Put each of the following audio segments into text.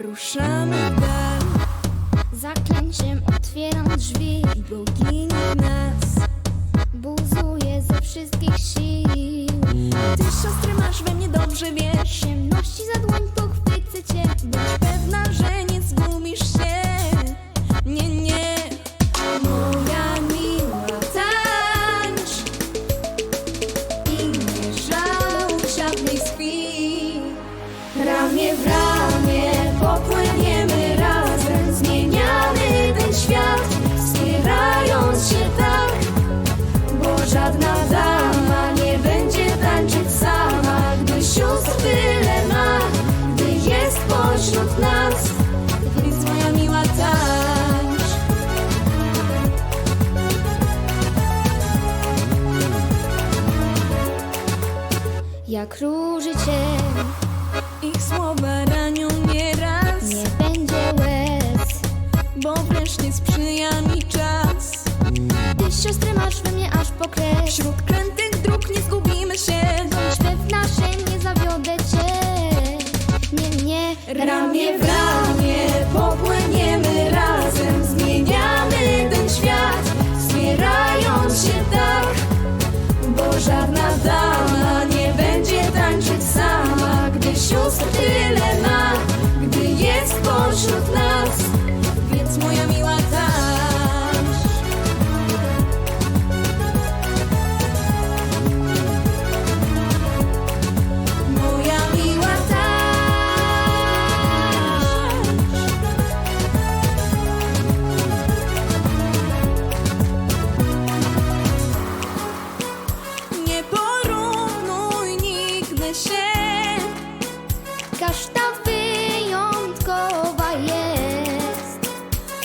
Ruszamy dal Zaklęciem otwieram drzwi Bogini nas. Buzuję ze wszystkich sił. Ty siostry masz we mnie dobrze wiesz. Ciemności za dłoń pośród nas. Więc moja miła tańcz. Jak róży cię Ich słowa ranią nieraz Nie będzie łez Bo wreszcie sprzyja mi czas. Ty siostry masz we mnie aż po krew Wśród krętych Ramię w ramię Każda wyjątkowa jest.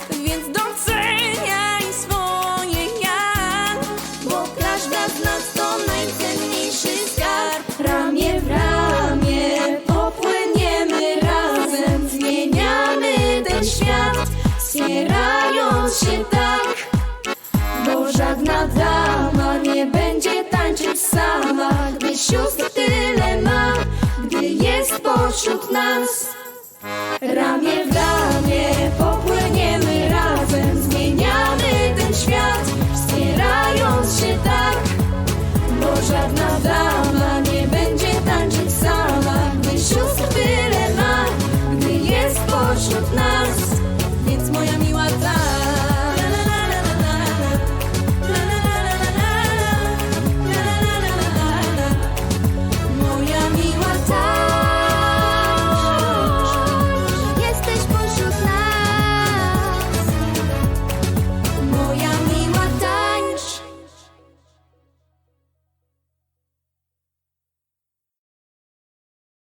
Więc doceniaj swoje ja Bo każda z nas to najcenniejszy skarb. Ramię w ramię popłyniemy razem Zmieniamy ten świat Wspierając się tak ramię w ramię.